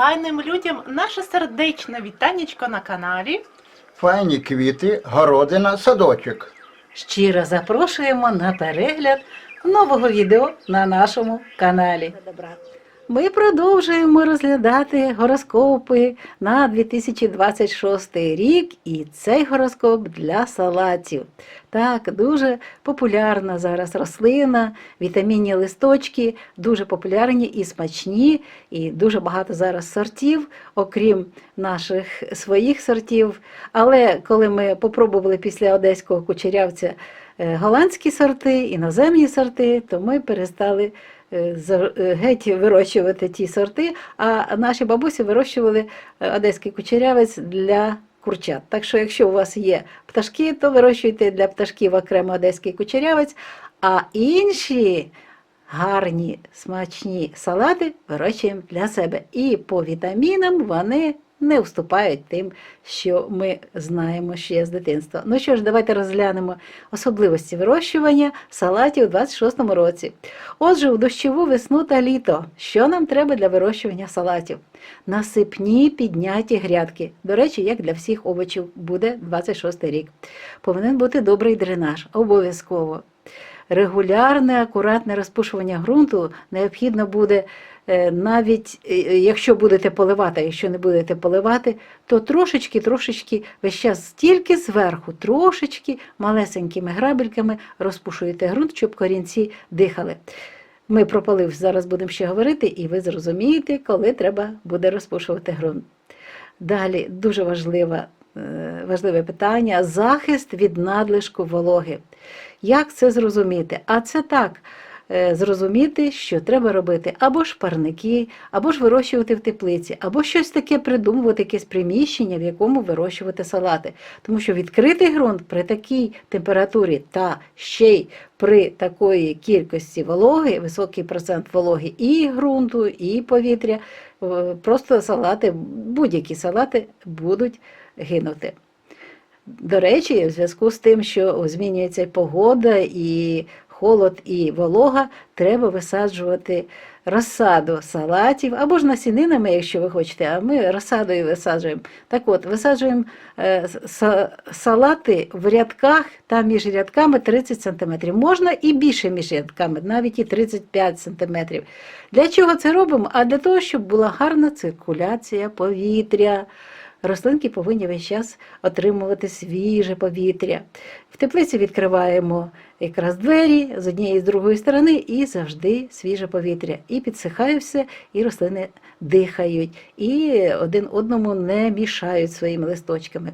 файним людям наше сердечне вітанечко на каналі. Файні квіти, городина, садочок. Щиро запрошуємо на перегляд нового відео на нашому каналі. Ми продовжуємо розглядати гороскопи на 2026 рік, і цей гороскоп для салатів. Так, дуже популярна зараз рослина, вітамінні листочки, дуже популярні і смачні, і дуже багато зараз сортів, окрім наших своїх сортів. Але коли ми попробували після одеського кучерявця е, голландські сорти, іноземні сорти, то ми перестали геть вирощувати ті сорти, а наші бабусі вирощували е, одеський кучерявець для курчат. Так що, якщо у вас є пташки, то вирощуйте для пташків окремо одеський кучерявець, а інші гарні смачні салати вирощуємо для себе. І по вітамінам вони не вступають тим, що ми знаємо ще з дитинства. Ну що ж, давайте розглянемо особливості вирощування салатів у 26-му році. Отже, у дощову весну та літо, що нам треба для вирощування салатів? Насипні підняті грядки. До речі, як для всіх овочів буде 26 рік. Повинен бути добрий дренаж, обов'язково. Регулярне, акуратне розпушування ґрунту необхідно буде навіть е, якщо будете поливати, а якщо не будете поливати, то трошечки, трошечки весь час тільки зверху, трошечки малесенькими грабельками розпушуєте ґрунт, щоб корінці дихали. Ми про полив зараз будемо ще говорити, і ви зрозумієте, коли треба буде розпушувати ґрунт. Далі дуже важливе, е, важливе питання захист від надлишку вологи. Як це зрозуміти? А це так. Е, Зрозуміти, що треба робити або ж парники, або ж вирощувати в теплиці, або щось таке придумувати, якесь приміщення, в якому вирощувати салати. Тому що відкритий ґрунт при такій температурі та ще й при такої кількості вологи, високий процент вологи і ґрунту, і повітря, е, просто салати, будь-які салати будуть гинути. До речі, в зв'язку з тим, що змінюється погода і холод і волога, треба висаджувати розсаду салатів або ж насінинами, якщо ви хочете, а ми розсадою висаджуємо. Так от, висаджуємо е, са- салати в рядках, там між рядками 30 см. Можна і більше між рядками, навіть і 35 см. Для чого це робимо? А для того, щоб була гарна циркуляція повітря. Рослинки повинні весь час отримувати свіже повітря. В теплиці відкриваємо якраз двері з однієї і з другої сторони, і завжди свіже повітря. І підсихає все, і рослини дихають, і один одному не мішають своїми листочками.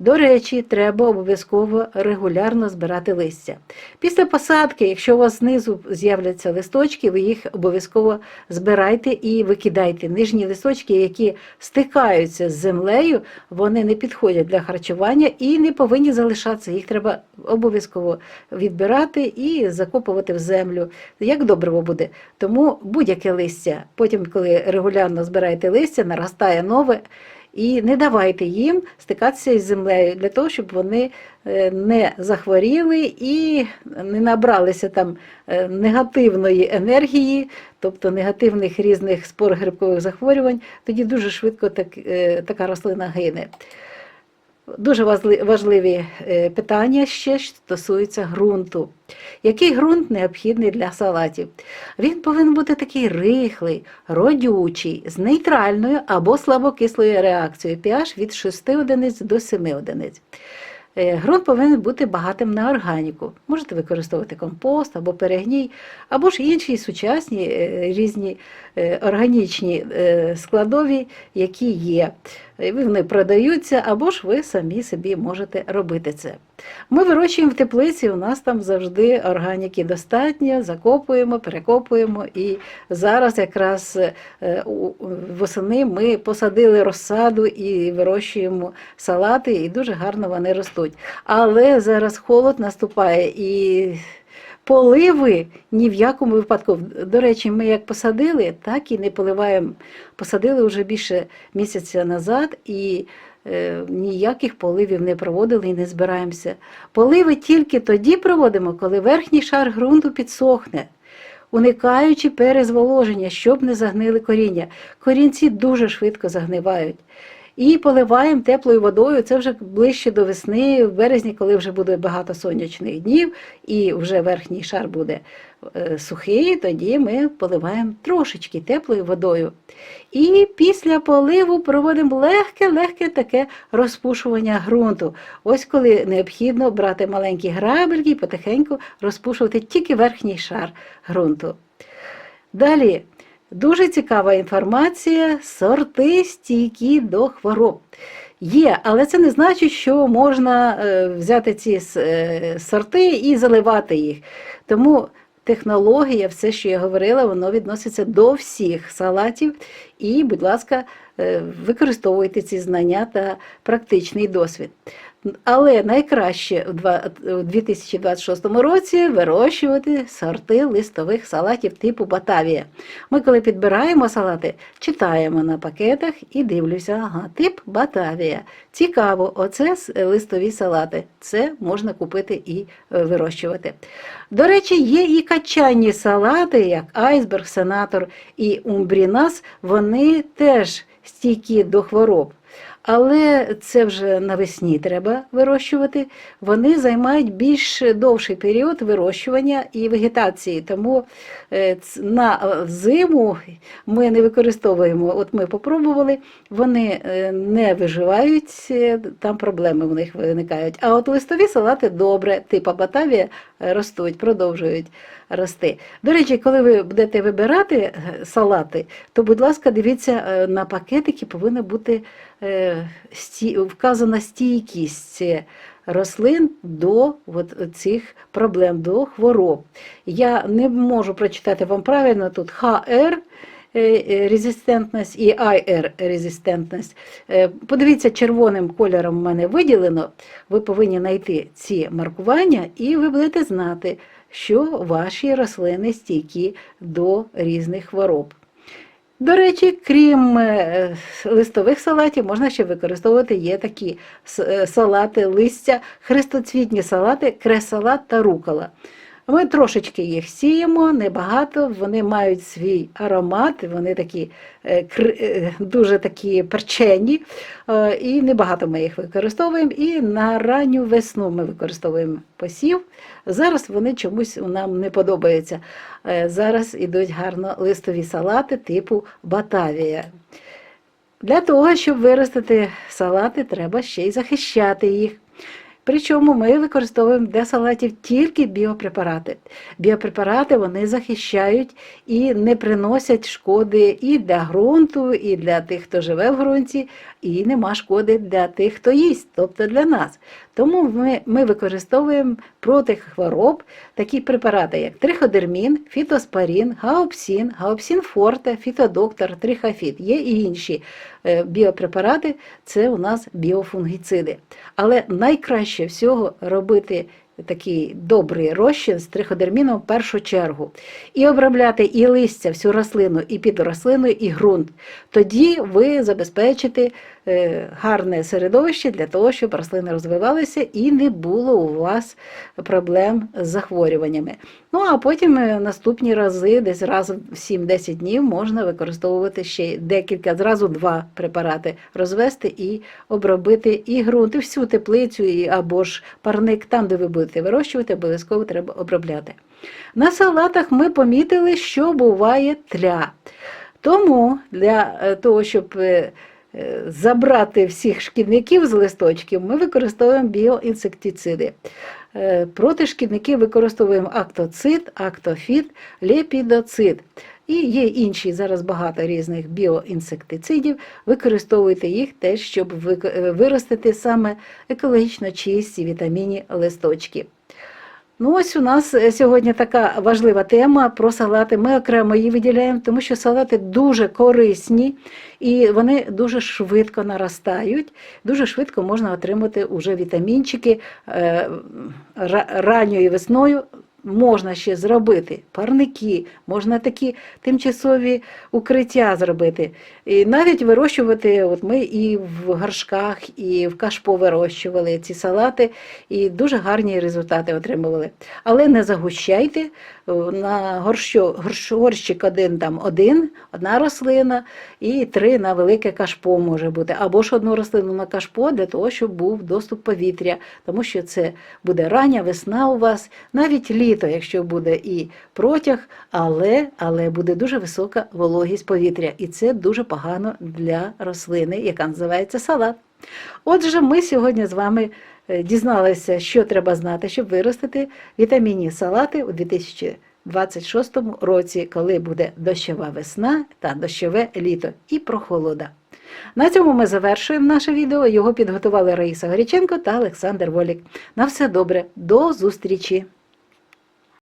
До речі, треба обов'язково регулярно збирати листя. Після посадки, якщо у вас знизу з'являться листочки, ви їх обов'язково збирайте і викидайте. Нижні листочки, які стикаються з землею, вони не підходять для харчування і не повинні залишатися. Їх треба обов'язково відбирати і закопувати в землю. Як добриво буде. Тому будь-яке листя, потім, коли регулярно збираєте листя, наростає нове. І не давайте їм стикатися із землею для того, щоб вони е, не захворіли і не набралися там е, негативної енергії, тобто негативних різних спор грибкових захворювань, тоді дуже швидко так, е, така рослина гине. Дуже важливі е, питання ще що стосуються ґрунту. Який ґрунт необхідний для салатів? Він повинен бути такий рихлий, родючий, з нейтральною або слабокислою реакцією pH від 6 одиниць до 7 одиниць. Е, Ґрунт повинен бути багатим на органіку. Можете використовувати компост або перегній, або ж інші сучасні е, різні е, органічні е, складові, які є. Вони продаються, або ж ви самі собі можете робити це. Ми вирощуємо в теплиці, у нас там завжди органіки достатньо, закопуємо, перекопуємо. І зараз якраз е, восени ми посадили розсаду і вирощуємо салати, і дуже гарно вони ростуть. Але зараз холод наступає і. Поливи ні в якому випадку. До речі, ми як посадили, так і не поливаємо. Посадили вже більше місяця назад і е, ніяких поливів не проводили і не збираємося. Поливи тільки тоді проводимо, коли верхній шар ґрунту підсохне. уникаючи перезволоження, щоб не загнили коріння. Корінці дуже швидко загнивають. І поливаємо теплою водою. Це вже ближче до весни, в березні, коли вже буде багато сонячних днів, і вже верхній шар буде е, сухий, тоді ми поливаємо трошечки теплою водою. І після поливу проводимо легке-легке таке розпушування ґрунту. Ось коли необхідно брати маленькі грабельки і потихеньку розпушувати тільки верхній шар ґрунту. Далі дуже цікава інформація: сорти стійкі до хвороб. Є, але це не значить, що можна е, взяти ці е, сорти і заливати їх. Тому технологія, все, що я говорила, воно відноситься до всіх салатів. І, будь ласка, е, використовуйте ці знання та практичний досвід. Але найкраще у 2026 році вирощувати сорти листових салатів типу Батавія. Ми, коли підбираємо салати, читаємо на пакетах і дивлюся, ага, тип Батавія. Цікаво, оце листові салати. Це можна купити і е, вирощувати. До речі, є і качанні салати, як айсберг, сенатор і умбрінас, вони теж стійкі до хвороб. Але це вже навесні треба вирощувати. Вони займають більш довший період вирощування і вегетації. Тому е, на е, зиму ми не використовуємо. От ми попробували, вони е, не виживають, там проблеми в них виникають. А от листові салати добре, типа Батавія ростуть, продовжують рости. До речі, коли ви будете вибирати салати, то, будь ласка, дивіться на пакетики, повинна бути вказана стійкість е, рослин до от цих проблем, до хвороб. Я не можу прочитати вам правильно тут HR. е, е, Резистентність і IR резистентність. Е, Подивіться, червоним кольором в мене виділено. Ви повинні знайти ці маркування, і ви будете знати, що ваші рослини стійкі до різних хвороб. До речі, крім е, листових салатів, можна ще використовувати є такі е, салати, листя, хрестоцвітні салати, кресалат та рукола. Ми трошечки їх сіємо, небагато, вони мають свій аромат, вони такі е, е, дуже такі перчені, е, і небагато ми їх використовуємо. І на ранню весну ми використовуємо посів. Зараз вони чомусь нам не подобаються. Зараз ідуть гарно листові салати типу Батавія. Для того, щоб виростити салати, треба ще й захищати їх. Причому ми використовуємо для салатів тільки біопрепарати. Біопрепарати вони захищають і не приносять шкоди і для ґрунту, і для тих, хто живе в ґрунті, і нема шкоди для тих, хто їсть, тобто для нас. Тому ми, ми використовуємо проти хвороб такі препарати, як триходермін, фітоспорін, гаопсін, гаопсін форте, фітодоктор, трихофіт. Є і інші е, біопрепарати, це у нас біофунгіциди. Але найкраще всього робити такий добрий розчин з триходерміном в першу чергу. І обробляти і листя, всю рослину, і під рослиною, і ґрунт. Тоді ви забезпечите гарне середовище для того, щоб рослини розвивалися і не було у вас проблем з захворюваннями. Ну а потім е, наступні рази, десь раз в 7-10 днів, можна використовувати ще декілька, зразу два препарати розвести і обробити і ґрунт, і всю теплицю, і або ж парник, там, де ви будете вирощувати, обов'язково треба обробляти. На салатах ми помітили, що буває тля. Тому для е, того, щоб е, е, забрати всіх шкідників з листочків, ми використовуємо біоінсектициди. Е, Проти шкідників використовуємо актоцид, актофіт, лепідоцид. І є інші зараз багато різних біоінсектицидів. Використовуйте їх теж, щоб е, виростити саме екологічно чисті вітамінні листочки. Ну, ось у нас е, сьогодні така важлива тема про салати. Ми окремо її виділяємо, тому що салати дуже корисні і вони дуже швидко наростають. Дуже швидко можна отримати уже вітамінчики е, ранньою весною. Можна ще зробити парники, можна такі тимчасові укриття зробити. І навіть вирощувати, от ми і в горшках, і в кашпо вирощували ці салати, і дуже гарні результати отримували. Але не загущайте на горщо, горщик один там один, одна рослина, і три на велике кашпо може бути. Або ж одну рослину на кашпо для того, щоб був доступ повітря, тому що це буде рання весна у вас, навіть літо, якщо буде і протяг, але, але буде дуже висока вологість повітря, і це дуже погано для рослини, яка називається салат. Отже, ми сьогодні з вами е, дізналися, що треба знати, щоб виростити вітамінні салати у 2026 році, коли буде дощова весна та дощове літо і прохолода. На цьому ми завершуємо наше відео. Його підготували Раїса Горяченко та Олександр Волік. На все добре, до зустрічі!